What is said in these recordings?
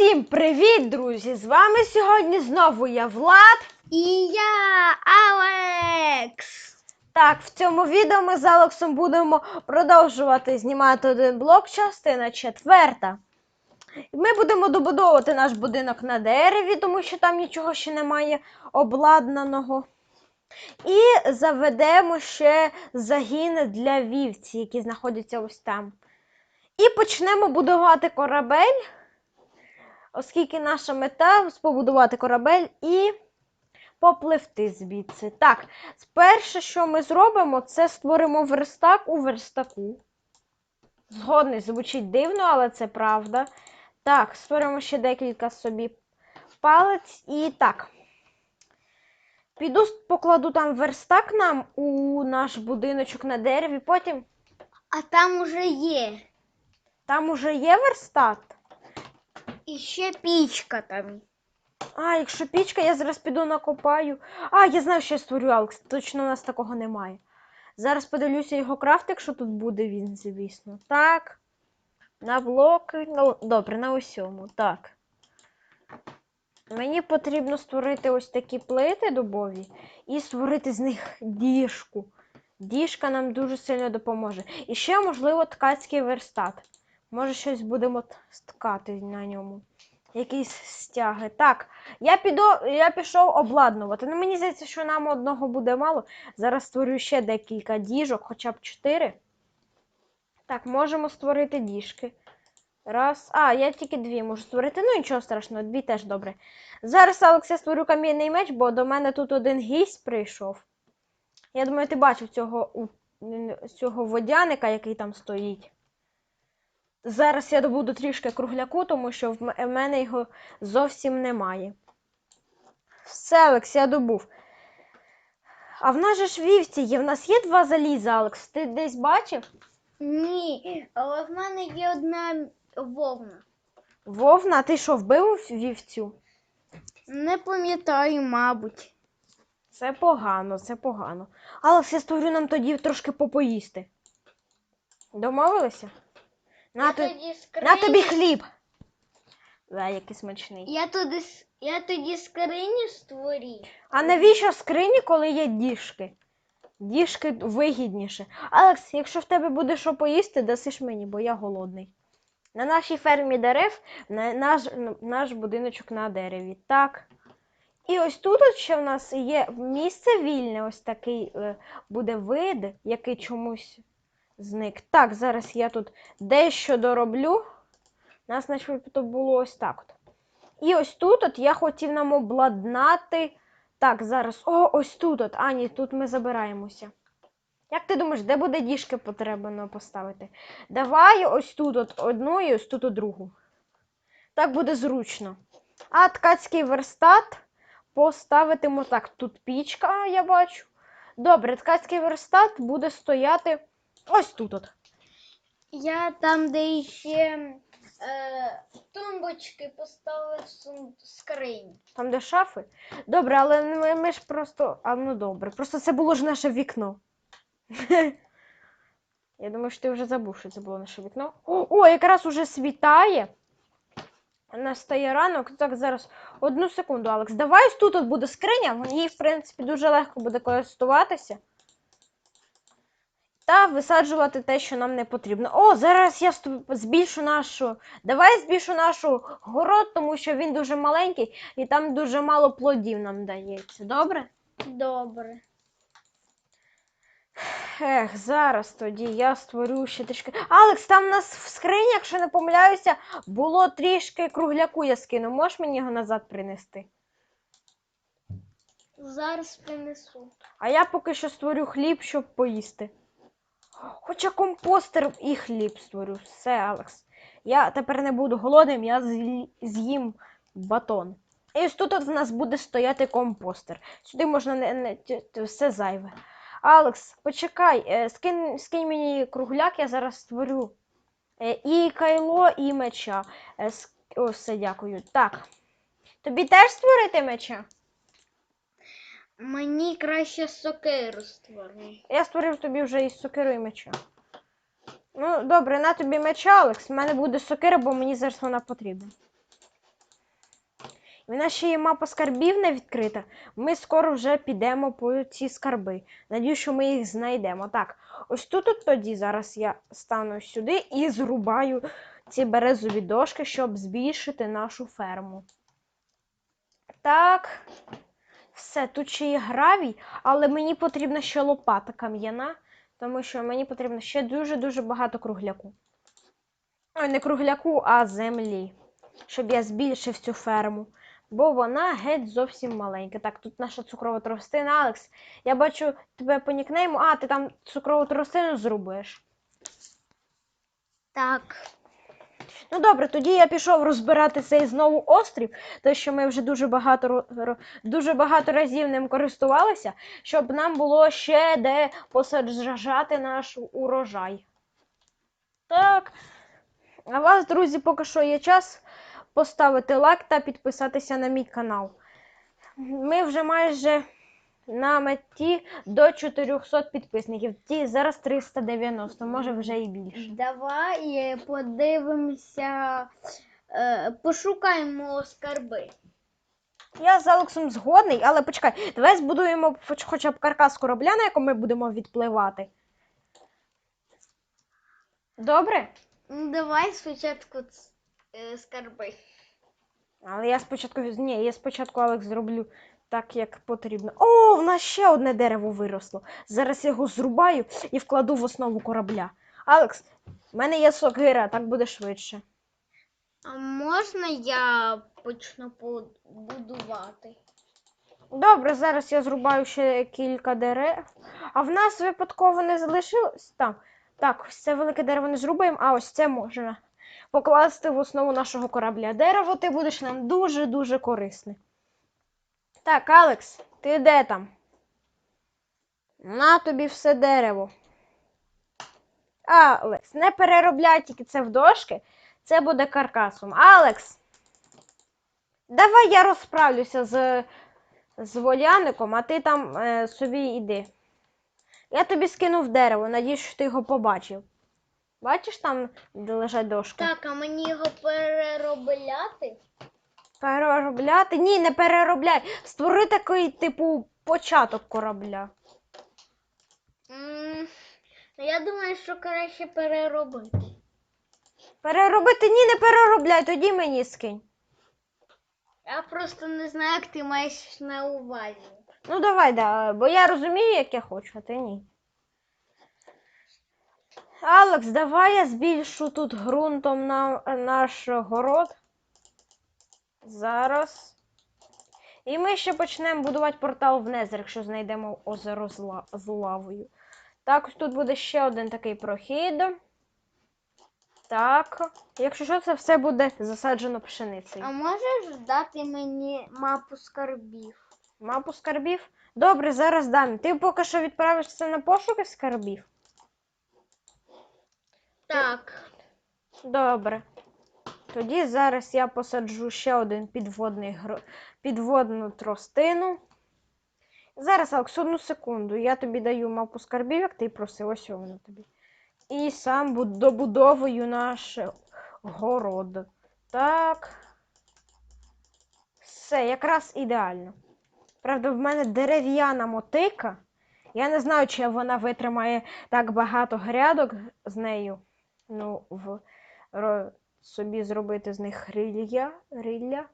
Усім привіт, друзі! З вами сьогодні знову я Влад. І я Алекс. Так, в цьому відео ми з Алексом будемо продовжувати знімати один блок, частина четверта. Ми будемо добудовувати наш будинок на дереві, тому що там нічого ще немає обладнаного. І заведемо ще загін для вівці, які знаходяться ось там. І почнемо будувати корабель, оскільки наша мета побудувати корабель і попливти звідси. Так, перше, що ми зробимо, це створимо верстак у верстаку. Згодний, звучить дивно, але це правда. Так, створимо ще декілька собі палець. І так. Піду покладу там верстак нам у наш будиночок на дереві, потім А там уже є. там уже є верстат. І ще пічка там. А, якщо пічка, я зараз піду накопаю. А, я знаю, що я створю Алекс. Точно у нас такого немає. Зараз подивлюся його крафт, якщо тут буде він, звісно. Так. На блоки. Ну, добре, на усьому. Так. Мені потрібно створити ось такі плити дубові і створити з них діжку. Діжка нам дуже сильно допоможе. І ще, можливо, ткацький верстат. Може, щось будемо ткати на ньому. Якісь стяги. Так, я піду, я пішов обладнувати. Ну, мені здається, що нам одного буде мало. Зараз створю ще декілька діжок, хоча б чотири. Так, можемо створити діжки. Раз. А, я тільки дві можу створити. Ну, нічого страшного, дві теж добре. Зараз, Алекс, я створю кам'яний меч, бо до мене тут один гість прийшов. Я думаю, ти бачив цього, цього водяника, який там стоїть. Зараз я добуду трішки кругляку, тому що в мене його зовсім немає. Все, Алекс, я добув. А в нас же ж вівці є. В нас є два заліза, Алекс. Ти десь бачив? Ні, але в мене є одна вовна. Вовна, а ти що, вбив вівцю? Не пам'ятаю, мабуть. Це погано, це погано. Алекс, я створю нам тоді трошки попоїсти. Домовилися? На, тоді на тобі хліб. Да, який смачний. я, тоді, я тоді скрині створю. А навіщо скрині, коли є діжки? Діжки вигідніше. Алекс, якщо в тебе буде що поїсти, дасиш мені, бо я голодний. На нашій фермі дерев на наш, наш будиночок на дереві. Так. І ось тут от ще в нас є місце вільне, ось такий е, буде вид, який чомусь зник. Так, зараз я тут дещо дороблю. У нас начебто було ось так от. І ось тут от я хотів нам обладнати. Так, зараз. О, ось тут от. А, ні, тут ми забираємося. Як ти думаєш, де буде діжки потрібно поставити? Давай ось тут от одну і ось тут от другу. Так буде зручно. А ткацький верстат поставитиму так. Тут пічка, я бачу. Добре, ткацький верстат буде стояти ось тут от. Я там, де ще е, тумбочки поставив сум- скрині. Там, де шафи. Добре, але ми, ми ж просто. А ну добре. Просто це було ж наше вікно. Я думаю, що ти вже забув, що це було наше вікно. О, о якраз уже світає. Настає ранок. Так, зараз одну секунду, Алекс. Давай ось тут от буде скриня, їй, в принципі, дуже легко буде користуватися. Та висаджувати те, що нам не потрібно. О, зараз я збільшу нашу. Давай збільшу нашу город, тому що він дуже маленький і там дуже мало плодів нам дається. Добре? Добре. Ех, зараз тоді я створю ще трішки. Алекс, там у нас в скрині, якщо не помиляюся, було трішки кругляку я скину. Можеш мені його назад принести? Зараз принесу. А я поки що створю хліб, щоб поїсти. Хоча компостер і хліб створю. Все, Алекс. Я тепер не буду голодним, я з'їм батон. І ось тут от в нас буде стояти компостер. Сюди можна не, не все зайве. Алекс, почекай, е, скинь, скинь мені кругляк, я зараз створю. Е, І кайло, і меча. Е, О, все, дякую. Так. Тобі теж створити меча? Мені краще сокиру створити. Я створив тобі вже із сокирою і меча. Ну, добре, на тобі меча, Алекс. У мене буде сокира, бо мені зараз вона потрібна. В нас ще є мапа скарбів не відкрита. Ми скоро вже підемо по ці скарби. Надію, що ми їх знайдемо. Так, ось тут от тоді зараз я стану сюди і зрубаю ці березові дошки, щоб збільшити нашу ферму. Так. Все, тут ще є гравій, але мені потрібна ще лопата кам'яна, тому що мені потрібно ще дуже-дуже багато кругляку. Ой, не кругляку, а землі. Щоб я збільшив цю ферму. Бо вона геть зовсім маленька. Так, тут наша цукрова тростина, Алекс. Я бачу тебе по нікнейму. А, ти там цукрову тростину зрубуєш. Так. Ну добре, тоді я пішов розбирати цей знову острів, тому що ми вже дуже багато, дуже багато разів ним користувалися, щоб нам було ще де посаджати наш урожай. Так. А вас, друзі, поки що є час поставити лайк та підписатися на мій канал. Ми вже майже на меті до 400 підписників. Ті зараз 390, може вже і більше. Давай е, подивимося, е, пошукаємо скарби. Я з Алексом згодний, але почекай, давай збудуємо хоч- хоча б каркас корабля, на якому ми будемо відпливати. Добре? Ну, Давай спочатку ц- е, скарби. Але я спочатку. Ні, я спочатку Алекс зроблю так, як потрібно. О, в нас ще одне дерево виросло. Зараз я його зрубаю і вкладу в основу корабля. Алекс, в мене є сокира, так буде швидше. А можна я почну будувати? Добре, зараз я зрубаю ще кілька дерев. А в нас випадково не залишилось там. Так, ось це велике дерево не зрубаємо, а ось це можна покласти в основу нашого корабля. Дерево ти будеш нам дуже-дуже корисне. Так, Алекс, ти де там? На тобі все дерево. Алекс, не переробляй тільки це в дошки, це буде каркасом. Алекс, давай я розправлюся з з воляником, а ти там е, собі йди. Я тобі скинув дерево, надіюсь, що ти його побачив. Бачиш там, де лежать дошки? Так, а мені його переробляти? Переробляти? Ні, не переробляй. Створи такий, типу, початок корабля. Ну, Я думаю, що краще переробити. Переробити ні, не переробляй, тоді мені скинь. Я просто не знаю, як ти маєш на увазі. Ну давай, да, бо я розумію, як я хочу, а ти ні. Алекс, давай я збільшу тут ґрунтом на наш город. Зараз. І ми ще почнемо будувати портал в Незер, якщо знайдемо озеро з, ла- з лавою. Так, тут буде ще один такий прохід. Так. Якщо що, це все буде засаджено пшеницею. А можеш дати мені мапу скарбів? Мапу скарбів? Добре, зараз дам. Ти поки що відправишся на пошуки скарбів? Так. Добре. Тоді зараз я посаджу ще один підводний підводну тростину. Зараз, Алекс, одну секунду. Я тобі даю мапу скарбів, як ти просив, ось вона тобі. І сам добудовую наш город. Так. Все, якраз ідеально. Правда, в мене дерев'яна мотика. Я не знаю, чи вона витримає так багато грядок з нею. Ну, в собі зробити з них рілля. рілля.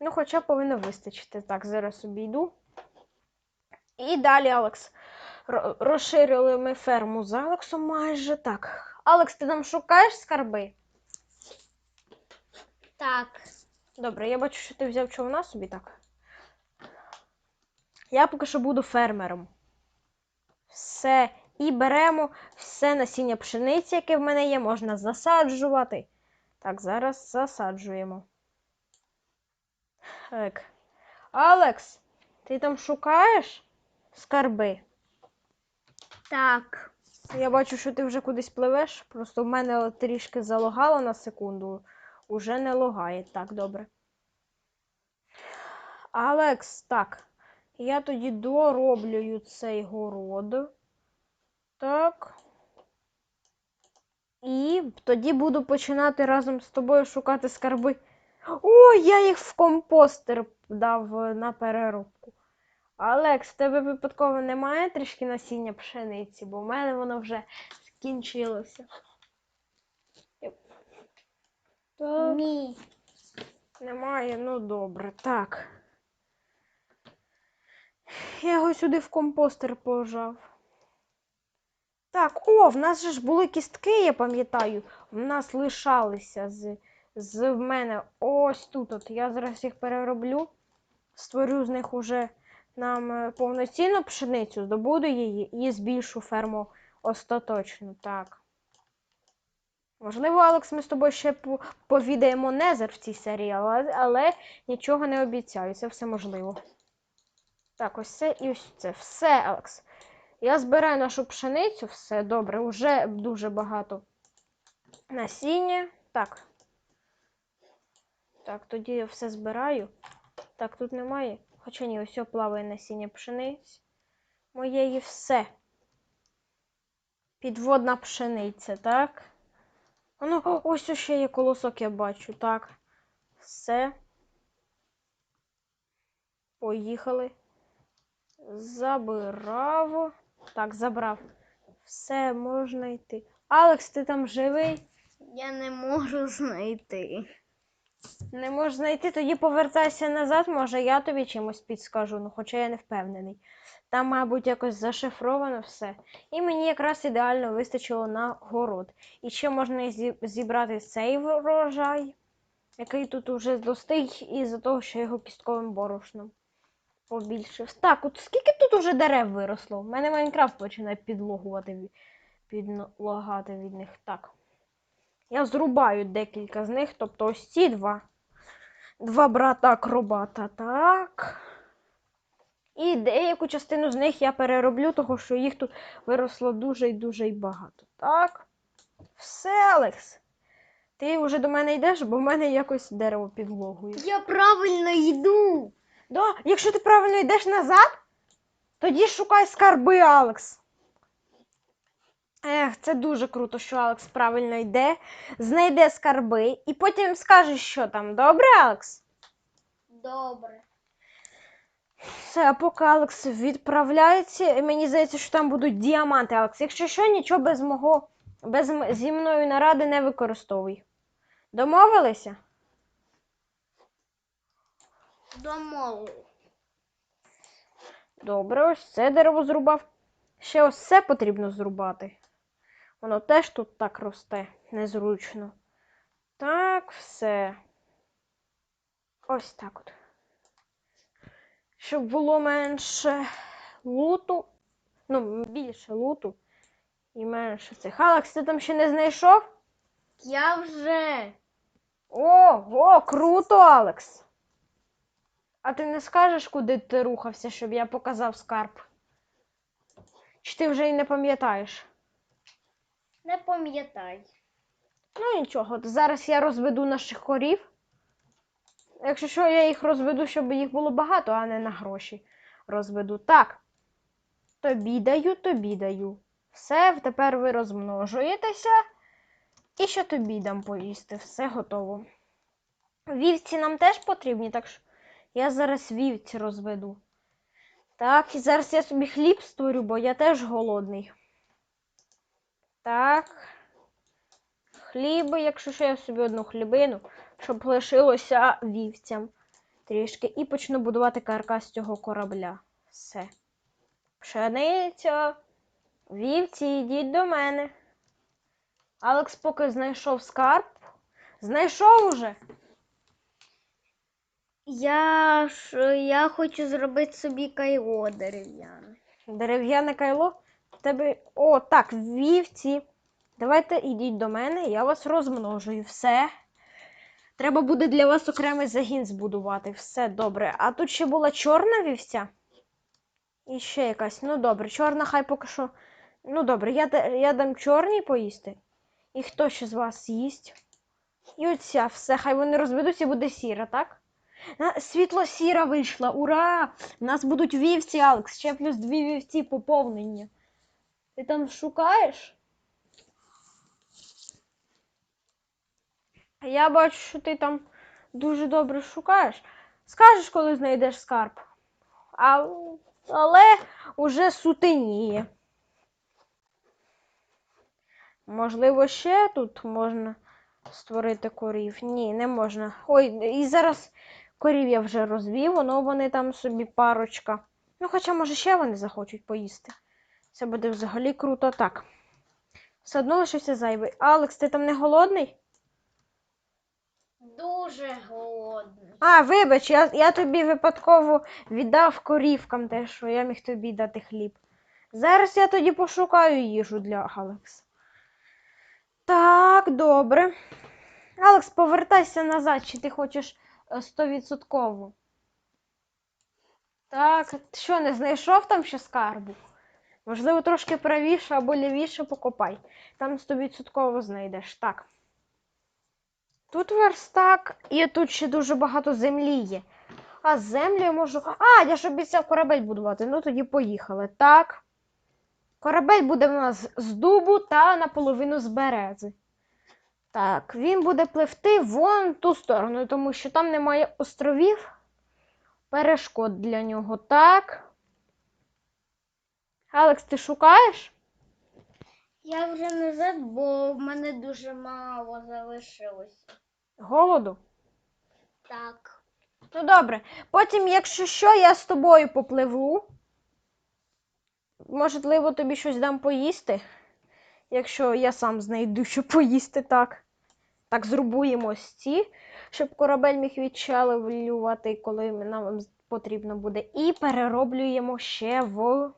Ну, хоча повинно вистачити. Так, зараз собі йду. І далі, Алекс. Розширили ми ферму з Алексом майже так. Алекс, ти там шукаєш скарби? Так. Добре, я бачу, що ти взяв човна собі так. Я поки що буду фермером. Все. І беремо все насіння пшениці, яке в мене є, можна засаджувати. Так, зараз засаджуємо. Так. Алекс, ти там шукаєш скарби? Так. Я бачу, що ти вже кудись пливеш. Просто в мене трішки залагало на секунду. Уже не логає. Так, добре. Алекс, так. Я тоді дороблюю цей город. Так. І тоді буду починати разом з тобою шукати скарби. О, я їх в компостер дав на переробку. Алекс, в тебе випадково немає трішки насіння пшениці, бо в мене воно вже скінчилося. Так, Ні. немає, ну добре, так. Я його сюди в компостер пожав. Так, о, в нас же ж були кістки, я пам'ятаю. В нас лишалися з, з мене ось тут. От. Я зараз їх перероблю, створю з них уже нам е, повноцінну пшеницю, здобуду її і збільшу ферму остаточно. Так. Можливо, Алекс, ми з тобою ще повідаємо Незер в цій серії, але, але нічого не обіцяю, це все можливо. Так, ось це і ось це. Все, Алекс. Я збираю нашу пшеницю, все добре, вже дуже багато насіння. Так. Так, тоді я все збираю. Так, тут немає. Хоча ні, ось плаває насіння пшениці. Моєї все. Підводна пшениця, так? А Ну, ось ще є колосок, я бачу. Так. Все. Поїхали. Забирав. Так, забрав. Все, можна йти. Алекс, ти там живий? Я не можу знайти. Не можеш знайти, тоді повертайся назад, може я тобі чимось підскажу, ну хоча я не впевнений. Там, мабуть, якось зашифровано все. І мені якраз ідеально вистачило на город. І ще можна зібрати цей врожай, який тут уже достиг, із-за того, що його кістковим борошном побільшив. Так, от скільки тут уже дерев виросло? У мене Майнкрафт починає підлогувати, підлагати від них. Так. Я зрубаю декілька з них, тобто ось ці два. Два брата акробата, так. І деяку частину з них я перероблю, тому що їх тут виросло дуже і дуже багато. Так. Все, Алекс. Ти вже до мене йдеш, бо в мене якось дерево підлогує. Я правильно йду. Да, якщо ти правильно йдеш назад, тоді шукай скарби, Алекс. Ех, це дуже круто, що Алекс правильно йде, знайде скарби і потім скаже, що там. Добре, Алекс? Добре. Все, а поки Алекс відправляється, мені здається, що там будуть діаманти, Алекс. Якщо що, нічого без мого, без зі мною наради не використовуй. Домовилися? Домовив. Добре, ось це дерево зрубав. Ще ось це потрібно зрубати. Воно теж тут так росте, незручно. Так, все. Ось так от. Щоб було менше луту. Ну, більше луту. І менше цих. Алекс, ти там ще не знайшов? Я вже. Ого, круто, Алекс. А ти не скажеш, куди ти рухався, щоб я показав скарб? Чи ти вже й не пам'ятаєш? Не пам'ятай. Ну нічого, зараз я розведу наших корів. Якщо що, я їх розведу, щоб їх було багато, а не на гроші розведу. Так. Тобі даю, тобі даю. Все, тепер ви розмножуєтеся. І ще тобі дам поїсти. Все готово. Вівці нам теж потрібні, так що я зараз вівці розведу. Так, і зараз я собі хліб створю, бо я теж голодний. Так. Хліби, якщо що я собі одну хлібину, щоб лишилося вівцям трішки. І почну будувати каркас цього корабля. Все. Пшениця. Вівці, йдіть до мене. Алекс поки знайшов скарб. Знайшов уже. Я ж я хочу зробити собі кайло дерев'яне. Дерев'яне кайло. Тебе. О, так, вівці. Давайте ідіть до мене, я вас розмножую. Все. Треба буде для вас окремий загін збудувати. Все добре. А тут ще була чорна вівця. І ще якась. Ну добре, чорна хай поки що. Ну добре, я, я дам чорній поїсти. І хто ще з вас їсть? І оця, все, хай вони розведуться і буде сіра, так? Світло сіра вийшла. Ура! У нас будуть вівці, Алекс. Ще плюс дві вівці поповнення. Ти там шукаєш? Я бачу, що ти там дуже добре шукаєш. Скажеш, коли знайдеш скарб. А, але уже сутеніє. Можливо, ще тут можна створити корів. Ні, не можна. Ой, і зараз корів я вже розвів, воно вони там собі парочка. Ну, хоча, може, ще вони захочуть поїсти. Це буде взагалі круто так. Все одно лишився зайвий. Алекс, ти там не голодний? Дуже голодний. А, вибач, я, я тобі випадково віддав корівкам те, що я міг тобі дати хліб. Зараз я тоді пошукаю їжу для Алекса. Так, добре. Алекс, повертайся назад, чи ти хочеш стовідсотково. Так, що, не знайшов там ще скарбу? Можливо, трошки правіше або лівіше покопай. Там стовідсотково знайдеш. Так. Тут верстак, і тут ще дуже багато землі є. А землю я можу. А, я ж обіцяв корабель будувати. Ну тоді поїхали. Так. Корабель буде в нас з дубу та наполовину з берези. Так, він буде пливти вон ту сторону, тому що там немає островів. Перешкод для нього. Так. Алекс, ти шукаєш? Я вже назад, бо в мене дуже мало залишилося. Голоду? Так. Ну добре. Потім, якщо що, я з тобою попливу. Можливо, тобі щось дам поїсти. Якщо я сам знайду, що поїсти так. Так, зрубуємо ось ці, щоб корабель міг відчалювати, коли нам потрібно буде. І перероблюємо ще в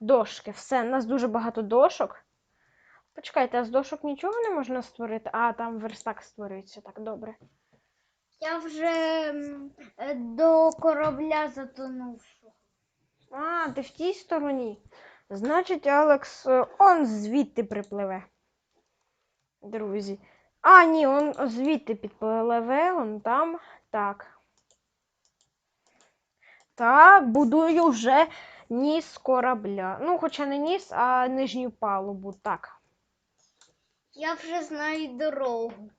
дошки. Все, у нас дуже багато дошок. Почекайте, а з дошок нічого не можна створити? А, там верстак створюється. Так, добре. Я вже е, до корабля затонувшого. А, ти в тій стороні. Значить, Алекс е, он звідти припливе. Друзі. А, ні, он звідти підпливе, он там. Так. Та будую вже ніс корабля. Ну, хоча не ніс, а нижню палубу. Так. Я вже знаю дорогу.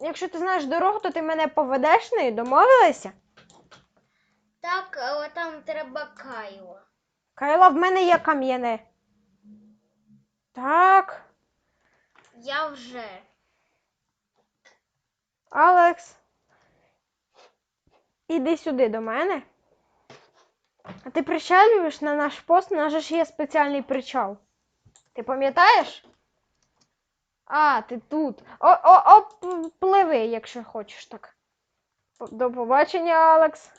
Якщо ти знаєш дорогу, то ти мене поведеш нею, домовилися? Так, але там треба Кайло. Кайла, в мене є кам'яне. Так. Я вже. Алекс. Іди сюди до мене. А ти причалюєш на наш пост, у нас же ж є спеціальний причал. Ти пам'ятаєш? А, ти тут. О, о, о, пливи, якщо хочеш так. До побачення, Алекс.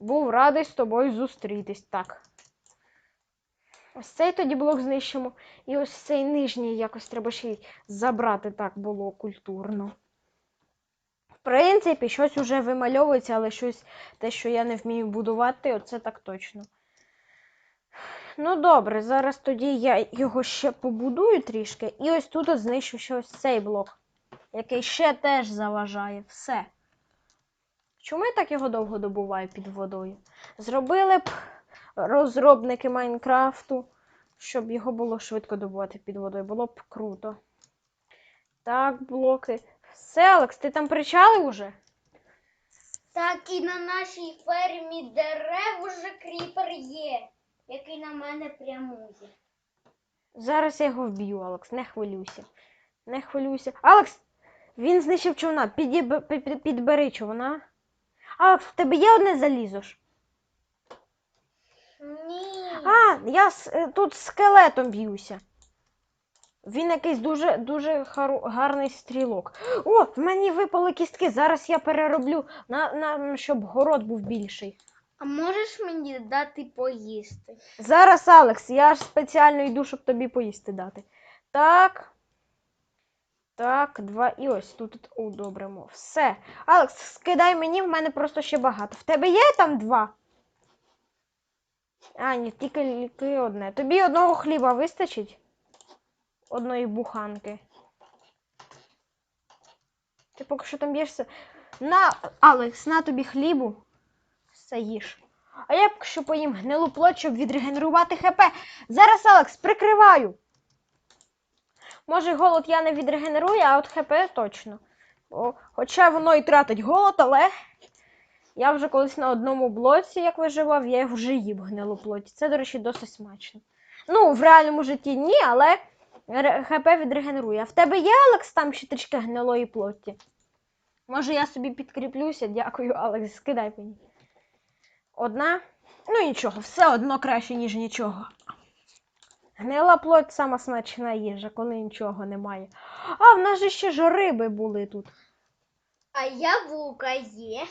Був радий з тобою зустрітись. Так. Ось цей тоді блок знищимо. І ось цей нижній якось треба ще й забрати так було культурно. В принципі, щось уже вимальовується, але щось те, що я не вмію будувати, оце так точно. Ну, добре, зараз тоді я його ще побудую трішки. І ось тут от знищу ще ось цей блок, який ще теж заважає. Все. Чому я так його довго добуваю під водою? Зробили б розробники Майнкрафту, щоб його було швидко добувати під водою. Було б круто. Так, блоки. Все, Алекс, ти там причалив уже? Так і на нашій фермі дерев уже кріпер є, який на мене прямує. Зараз я його вб'ю, Алекс, не хвилюйся. Не хвилюйся. Алекс! Він знищив човна. Підіб... пі- пі- Підбери човна. Алекс, в тебе є одне залізо ж? Ні. А, я з, е, тут з скелетом б'юся. Він якийсь дуже дуже хару- гарний стрілок. О, в мені випали кістки. Зараз я перероблю, на, на, щоб город був більший. А можеш мені дати поїсти? Зараз, Алекс, я ж спеціально йду, щоб тобі поїсти дати. Так. Так, два. І ось тут. от- О, добре, мов. Все. Алекс, скидай мені, в мене просто ще багато. В тебе є там два? А, ні, тільки, одне. Тобі одного хліба вистачить? Одної буханки. Ти поки що там б'єшся. На, Алекс, на тобі хлібу. Все їж. А я поки що поїм гнилу плоть, щоб відрегенерувати ХП. Зараз, Алекс, прикриваю. Може, голод я не відрегенерую, а от ХП точно. О, Хоча воно і тратить голод, але я вже колись на одному блоці, як виживав, я вже їв гнилу плоті. Це, до речі, досить смачно. Ну, в реальному житті ні, але ХП відрегенерує. А в тебе є, Алекс, там ще трішки гнилої плоті? Може, я собі підкріплюся. Дякую, Алекс, скидай мені. Одна. Ну нічого, все одно краще, ніж нічого. Гнила плоть сама смачна їжа, коли нічого немає. А, в нас же ще ж риби були тут. А яблука є.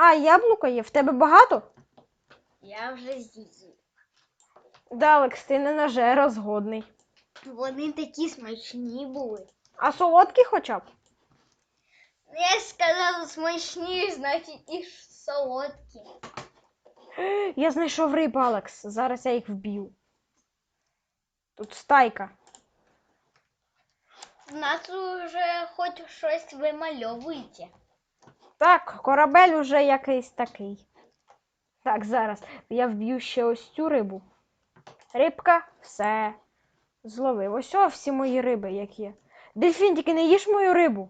А, яблука є. В тебе багато? Я вже з'їв. Да, Алекс, ти не на жеро згодний. Вони такі смачні були. А солодкі хоча б? Я сказала смачні, значить і солодкі. Я знайшов риб, Алекс. Зараз я їх вб'ю. Тут стайка. В нас уже хоч щось вимальовується. Так, корабель уже якийсь такий. Так, зараз я вб'ю ще ось цю рибу. Рибка, все. Зловив. Ось о, всі мої риби, які є. Дельфін, тільки не їж мою рибу.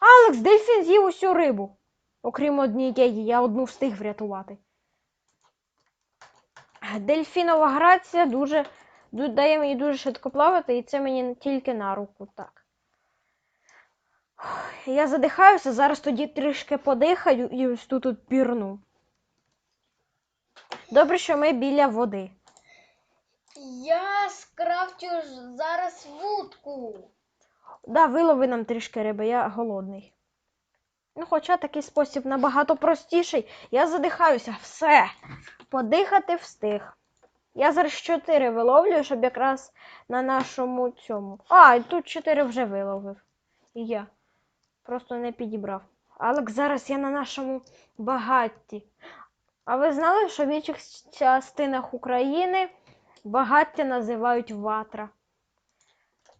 Алекс, дельфін з'їв усю рибу. Окрім однієї, я одну встиг врятувати. Дельфінова грація дуже, дає мені дуже швидко плавати, і це мені тільки на руку. Так. Я задихаюся, зараз тоді трішки подихаю і ось тут от пірну. Добре, що ми біля води. Я скрафтю зараз вудку. Да, вилови нам трішки риби, я голодний. Ну, хоча такий спосіб набагато простіший. Я задихаюся, все. Подихати встиг. Я зараз чотири виловлюю, щоб якраз на нашому цьому. А, і тут чотири вже виловив. І я. Просто не підібрав. Алекс, зараз я на нашому багатті. А ви знали, що в інших частинах України багаття називають ватра?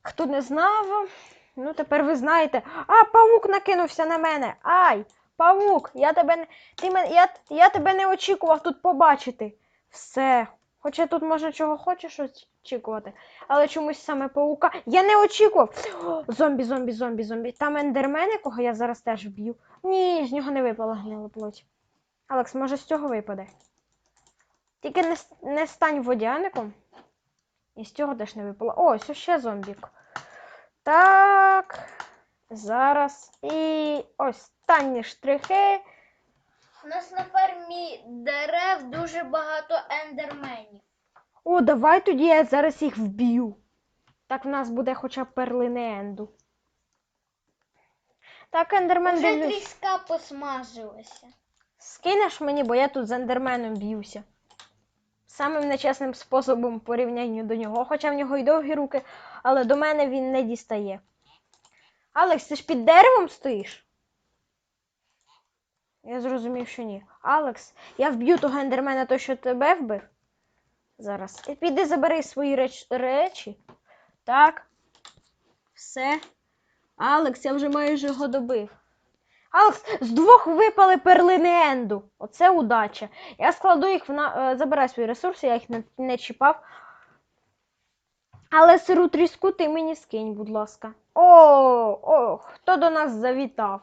Хто не знав, ну тепер ви знаєте. А, павук накинувся на мене. Ай, павук, я тебе. Ти я... я тебе не очікував тут побачити. Все. Хоча тут можна чого хочеш очікувати. Але чомусь саме паука. Я не очікував. Зомбі, зомбі, зомбі, зомбі. Там ендермен, якого я зараз теж вб'ю. Ні, з нього не випала гнила плоть. Алекс, може з цього випаде. Тільки не, не стань водяником. І з цього теж не випало. Ось ще зомбік. Так. Зараз. І останні штрихи. У нас на фермі дерев дуже багато ендерменів. О, давай тоді я зараз їх вб'ю. Так в нас буде хоча б перлини енду. Так, ендермен Вже дивлюсь. тріска посмажилася. Скинеш мені, бо я тут з ендерменом б'юся. Самим нечесним способом в порівнянні до нього, хоча в нього й довгі руки, але до мене він не дістає. Алекс, ти ж під деревом стоїш? Я зрозумів, що ні. Алекс, я вб'ю того ендермена, той, що тебе вбив. Зараз. І піди забери свої реч... речі. Так. Все. Алекс, я вже майже його добив. Алекс, з двох випали перлини Енду. Оце удача. Я складу їх в на... е, забирай свої ресурси, я їх не, не чіпав. Але сиру тріску ти мені скинь, будь ласка. О, о, хто до нас завітав?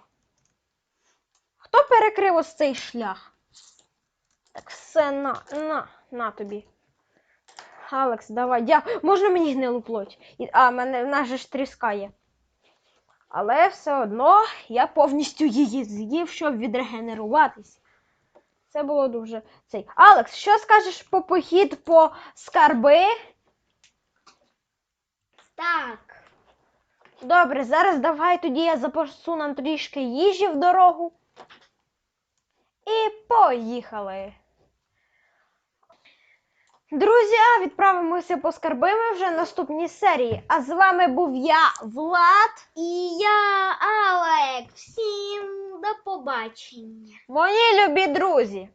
Хто перекрив ось цей шлях? Так, все, на, на, на тобі. Алекс, давай, дякую. Можна мені гнилу плоть? А, мене в нас же ж тріска є. Але все одно я повністю її з'їв, щоб відрегенеруватись. Це було дуже цей. Алекс, що скажеш по похід по скарби? Так. Добре, зараз давай тоді я запасу нам трішки їжі в дорогу. І поїхали. Друзі, відправимося по скарбами вже в наступній серії. А з вами був я, Влад. І я, Алек, всім до побачення. Мої любі друзі!